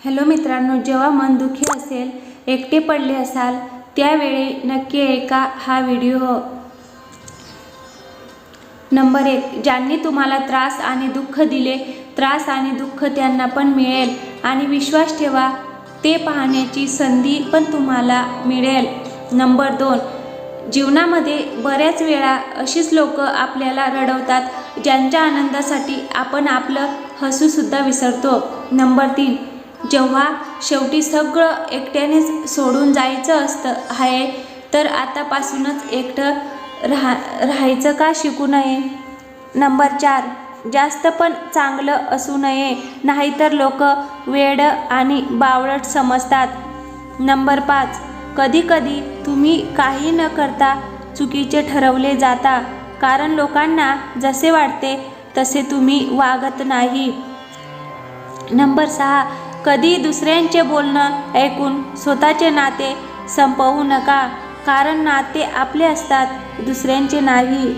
Hello मित्रांनो जेव्हा मन दुखी असेल एकटे पडले असाल त्यावेळी नक्की ऐका हा व्हिडिओ. नंबर एक ज्यांनी तुम्हाला त्रास आणि दुःख दिले त्रास आणि दुःख त्यांना पण मिळेल. आणि विश्वास ठेवा ते पाहण्याची संधी पण तुम्हाला मिळेल. नंबर दोन जीवनामध्ये बऱ्याच वेळा अशीच लोक आपल्याला रडवतात ज्यांच्या आनंदासाठी आपण आपलं हसूसुद्धा विसरतो. नंबर तीन जेव्हा शेवटी सगळं एकट्यानेच सोडून जायचं असतं आहे तर आतापासूनच एकटं राहा राहायचं का शिकू नये? नंबर चार जास्त पण चांगलं असू नये नाहीतर लोक वेड आणि बावळट समजतात. नंबर पाच कधीकधी तुम्ही काही न करता चुकीचे ठरवले जाता कारण लोकांना जसे वाटते तसे तुम्ही वागत नाही. नंबर सहा कधी दुसऱ्यांचे बोलणं ऐकून स्वतःचे नाते संपवू नका कारण नाते आपले असतात दुसऱ्यांचे नाही.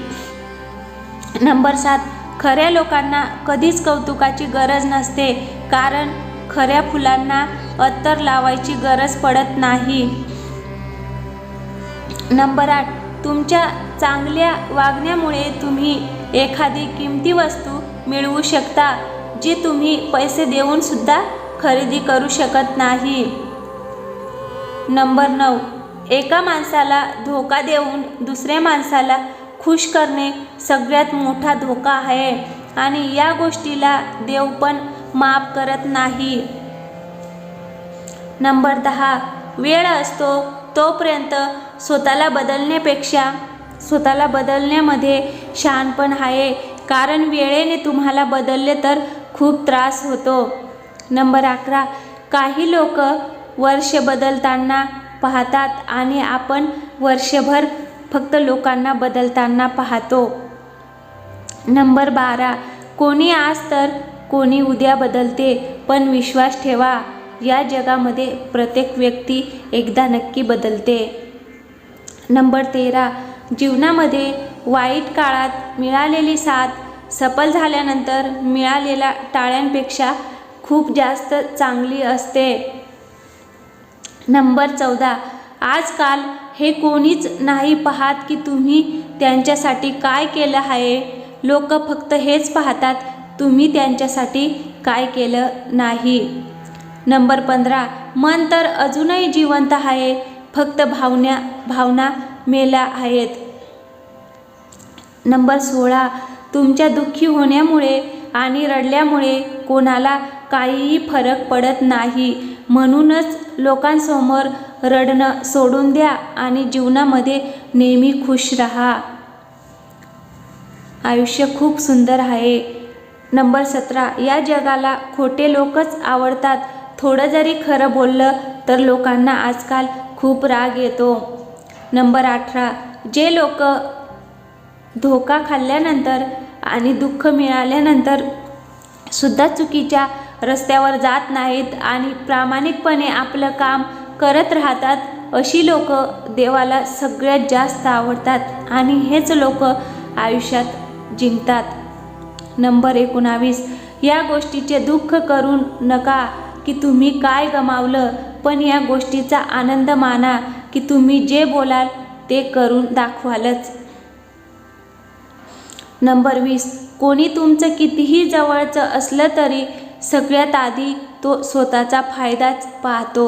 नंबर सात खऱ्या लोकांना कधीच कौतुकाची गरज नसते कारण खऱ्या फुलांना अत्तर लावायची गरज पडत नाही. नंबर आठ तुमच्या चांगल्या वागण्यामुळे तुम्ही एखादी किमती वस्तू मिळवू शकता जी तुम्ही पैसे देऊन सुद्धा खरेदी करू शकत नाही. नंबर नऊ. एका माणसाला धोका देऊन दुसऱ्या माणसाला खुश करणे सगळ्यात मोठा धोका आहे आणि या गोष्टीला देव पण माफ करत नाही. नंबर दहा. वेळ असतो तोपर्यंत स्वतःला बदलण्यापेक्षा स्वतःला बदलण्यामध्ये शहाणपण आहे. कारण वेळेने तुम्हाला बदलले तर खूप त्रास होतो. नंबर अकरा. काही लोक वर्ष बदलताना पाहतात आणि आपण वर्षभर फक्त लोकांना बदलताना पाहतो. नंबर बारा. कोणी आज तर कोणी उद्या बदलते पण विश्वास ठेवा या जगामध्ये प्रत्येक व्यक्ती एकदा नक्की बदलते. नंबर तेरा. जीवनामध्ये वाईट काळात मिळालेली साथ सफल झाल्यानंतर मिळालेल्या टाळ्यांपेक्षा खूप जास्त चांगली असते. नंबर चौदा. आजकाल हे कोणीच नाही पाहत की तुम्ही त्यांच्यासाठी काय केलं आहे. लोक फक्त हेच पाहतात तुम्ही त्यांच्यासाठी काय केलं नाही. नंबर पंधरा. मन तर अजूनही जिवंत आहे फक्त भावना भावना मेल्या आहेत. नंबर सोळा. तुमच्या दुःखी होण्यामुळे आणि रडल्यामुळे कोणाला काहीही फरक पडत नाही. म्हणूनच लोकांसमोर रडणं सोडून द्या आणि जीवनामध्ये नेहमी खुश राहा. आयुष्य खूप सुंदर आहे. नंबर सतरा. या जगाला खोटे लोकच आवडतात. थोडं जरी खरं बोललं तर लोकांना आजकाल खूप राग येतो. नंबर अठरा. जे लोक धोका खाल्ल्यानंतर आणि दुःख मिळाल्यानंतर सुद्धा चुकीच्या रस्त्यावर जात नाहीत आणि प्रामाणिकपणे आपलं काम करत राहतात अशी लोक देवाला सगळ्यात जास्त आवडतात आणि हेच लोक आयुष्यात जिंकतात. नंबर एकोणावीस या गोष्टीचे दुःख करू नका की तुम्ही काय गमावलं पण या गोष्टीचा आनंद माना की तुम्ही जे बोलाल ते करून दाखवालच. नंबर वीस कोणी तुमचं कितीही जवळचं असलं तरी सगळ्यात आधी तो स्वतःचा फायदाच पाहतो.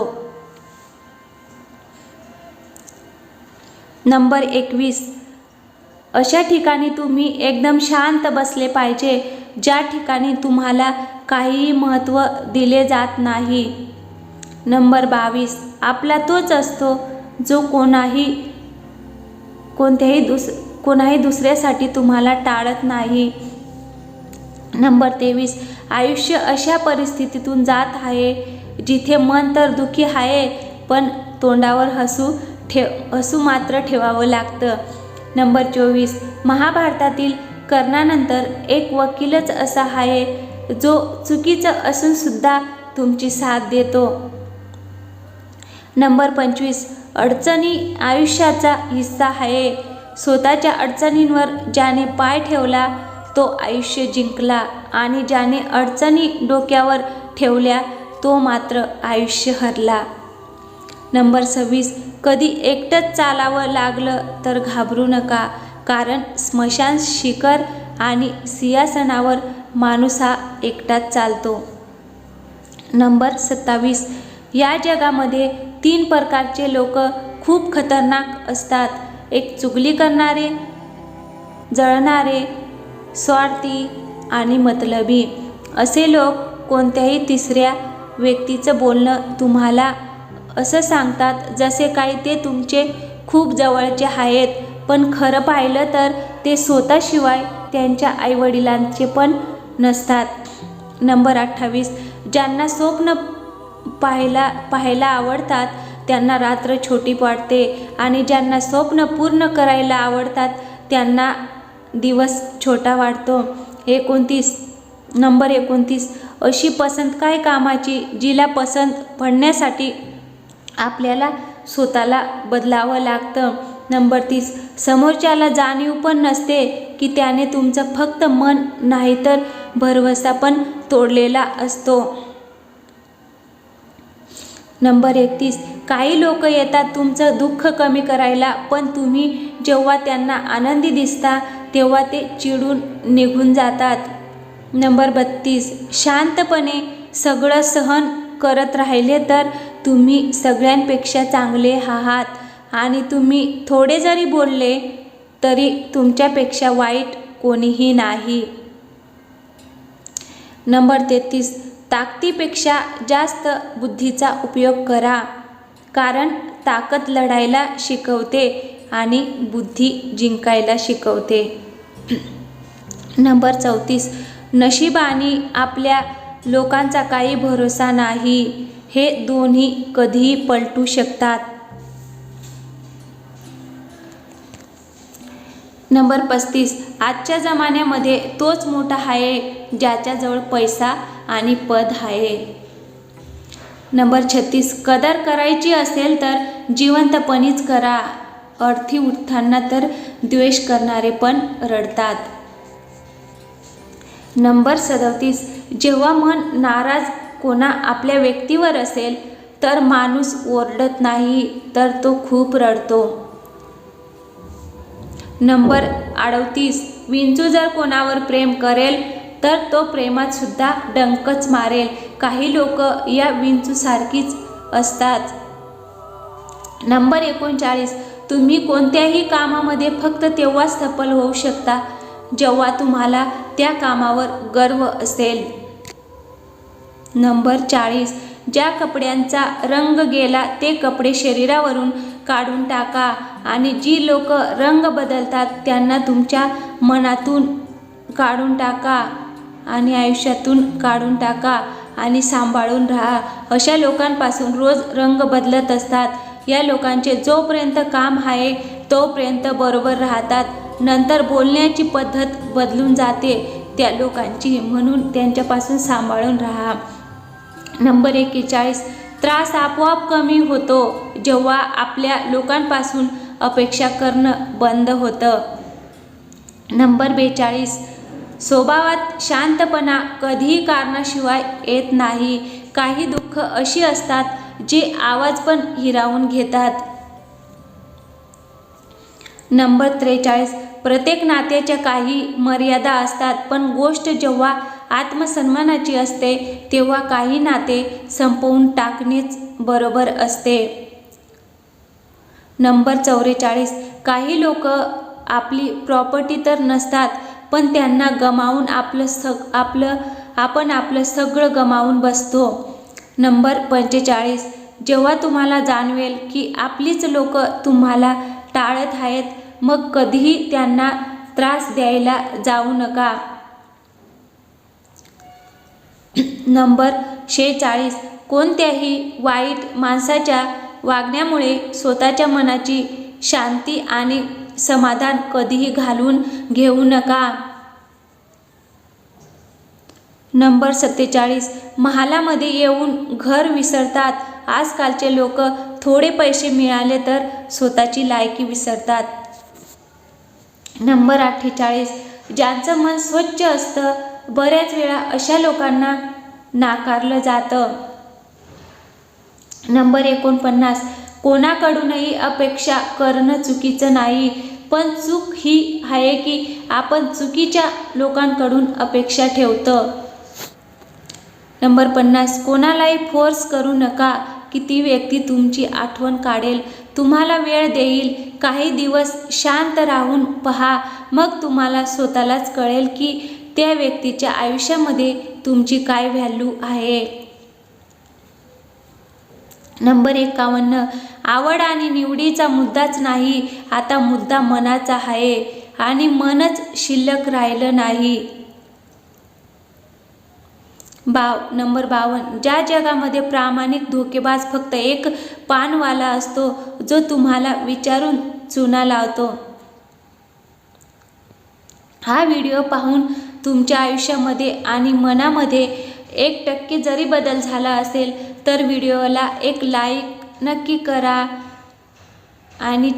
नंबर एकवीस अशा ठिकाणी तुम्ही एकदम शांत बसले पाहिजे ज्या ठिकाणी तुम्हाला काहीही महत्त्व दिले जात नाही. नंबर बावीस आपला तोच असतो जो कोणाही कोणत्याही दुस कोणाही दुसऱ्यासाठी तुम्हाला टाळत नाही. नंबर तेवीस. आयुष्य अशा परिस्थितीतून जात आहे जिथे मन तर दुखी आहे पण तोंडावर हसू ठेव हसू मात्र ठेवावं लागतं. नंबर चोवीस. महाभारतातील कर्णानंतर एक वकीलच असा आहे जो चुकीचं असूनसुद्धा तुमची साथ देतो. नंबर पंचवीस. अडचणी आयुष्याचा हिस्सा आहे स्वतःच्या अडचणींवर ज्याने पाय ठेवला तो आयुष्य जिंकला आणि ज्याने अडचणी डोक्यावर ठेवल्या तो मात्र आयुष्य हरला. नंबर सव्वीस कधी एकटंच चालावं लागलं तर घाबरू नका कारण स्मशान शिखर आणि सिंहासनावर माणूस हा एकटाच चालतो. नंबर सत्तावीस या जगामध्ये तीन प्रकारचे लोक खूप खतरनाक असतात. एक चुगली करणारे जळणारे स्वार्थी आणि मतलबी असे लोक कोणत्याही तिसऱ्या व्यक्तीचं बोलणं तुम्हाला असं सांगतात जसे काही ते तुमचे खूप जवळचे आहेत. पण खरं पाहिलं तर ते स्वतःशिवाय त्यांच्या आईवडिलांचे पण नसतात. नंबर अठ्ठावीस. ज्यांना स्वप्न पाहायला पाहायला आवडतात त्यांना रात्र छोटी वाटते आणि ज्यांना स्वप्न पूर्ण करायला आवडतात त्यांना दिवस छोटा वाटतो एकोणतीस नंबर एकोणतीस. अशी पसंत काय कामाची जिला पसंत पडण्यासाठी आपल्याला स्वतःला बदलावं लागतं. नंबर तीस. समोरच्याला जाणीव पण नसते की त्याने तुमचं फक्त मन नाही तर भरवसा पण तोडलेला असतो. नंबर एकतीस काही लोक येतात तुमचं दुःख कमी करायला पण तुम्ही जेव्हा त्यांना आनंदी दिसता तेव्हा ते चिडून निघून जातात. नंबर बत्तीस शांतपणे सगळं सहन करत राहिले तर तुम्ही सगळ्यांपेक्षा चांगले आहात. आणि तुम्ही थोडे जरी बोलले तरी तुमच्यापेक्षा वाईट कोणीही नाही. नंबर तेहतीस ताकदीपेक्षा जास्त बुद्धीचा उपयोग करा. कारण ताकद लढायला शिकवते आणि बुद्धी जिंकायला शिकवते. नंबर चौतीस. नशीब आणि आपल्या लोकांचा काही भरोसा नाही. हे दोन्ही कधीही पलटू शकतात. नंबर पस्तीस. आजच्या जमान्यामध्ये तोच मोठा आहे ज्याच्याजवळ पैसा आणि पद आहे नंबर छत्तीस. कदर करायची असेल तर जिवंतपणीच करा. अर्थी उठताना तर द्वेष करणारे पण रडतात. नंबर सदतीस. जेव्हा मन नाराज कोणा आपल्या व्यक्तीवर असेल तर माणूस ओरडत नाही तर तो खूप रडतो. नंबर अडतीस. विंचू जर कोणावर प्रेम करेल तर तो प्रेमात सुद्धा डंकच मारेल. काही लोक या विंचूसारखीच असतात. नंबर एकोणचाळीस. तुम्ही कोणत्याही कामामध्ये फक्त तेव्हाच सफल होऊ शकता जेव्हा तुम्हाला त्या कामावर गर्व असेल. नंबर चाळीस. ज्या कपड्यांचा रंग गेला ते कपडे शरीरावरून काढून टाका. आणि जी लोक रंग बदलतात त्यांना तुमच्या मनातून काढून टाका. आणि आयुष्यातून काढून टाका. आणि सांभाळून राहा. अशा लोकांपासून रोज रंग बदलत असतात. या लोकांचे जोपर्यंत काम आहे तोपर्यंत बरोबर राहतात. नंतर बोलण्याची पद्धत बदलून जाते. त्या लोकांची म्हणून त्यांच्यापासून सांभाळून राहा. नंबर एकेचाळीस. त्रास आपोआप कमी होतो जेव्हा आपल्या लोकांपासून अपेक्षा करणं बंद होतं. नंबर बेचाळीस. स्वभावात शांतपणा कधीही कारणाशिवाय येत नाही. काही दुःख अशी असतात जे आवाज पण हिरावून घेतात. नंबर त्रेचाळीस. प्रत्येक नात्याच्या काही मर्यादा असतात पण गोष्ट जेव्हा आत्मसन्मानाची असते तेव्हा काही नाते संपवून टाकणेच बरोबर असते. नंबर चौवेचाळीस. काही लोक आपली प्रॉपर्टी तर नसतात पण त्यांना गमावून आपलं सग आपलं आपण आपलं सगळं गमावून बसतो. नंबर पंचेचाळीस. जेव्हा तुम्हाला जाणवेल की आपलीच लोक तुम्हाला टाळत आहेत मग कधीही त्यांना त्रास द्यायला जाऊ नका. नंबर शेचाळीस कोणत्याही वाईट माणसाच्या वागण्यामुळे स्वतःच्या मनाची शांती आणि समाधान कधीही घालून घेऊ नका. नंबर सत्तेचाळीस. महालामध्ये येऊन घर विसरतात. आजकालचे लोक थोडे पैसे मिळाले तर स्वतःची लायकी विसरतात. नंबर अठ्ठेचाळीस. ज्यांचं मन स्वच्छ असतं बऱ्याच वेळा अशा लोकांना नाकारलं जातं. नंबर एकोणपन्नास कोणाकडूनही अपेक्षा करणं चुकीचं नाही पण चूक ही आहे की आपण चुकीच्या लोकांकडून अपेक्षा ठेवतो. नंबर पन्नास कोणालाही फोर्स करू नका की ती व्यक्ती तुमची आठवण काढेल. तुम्हाला वेळ देईल. काही दिवस शांत राहून पहा. मग तुम्हाला स्वतःलाच कळेल की त्या व्यक्तीच्या आयुष्यामध्ये तुमची काय व्हॅल्यू आहे? नंबर एकावन्न आवड आणि निवडीचा मुद्दाच नाही आता मुद्दा मनाचा आहे आणि मनच शिल्लक राहिलं नाही. बाव नंबर बावन्न ज्या जगामध्ये प्रामाणिक धोकेबाज फक्त एक पानवाला असतो जो तुम्हाला विचारून चुना लावतो. हा व्हिडिओ पाहून तुमच्या आयुष्यामध्ये आणि मनामध्ये एक टक्के जरी बदल झाला असेल तर व्हिडिओला एक लाईक नक्की करा आणि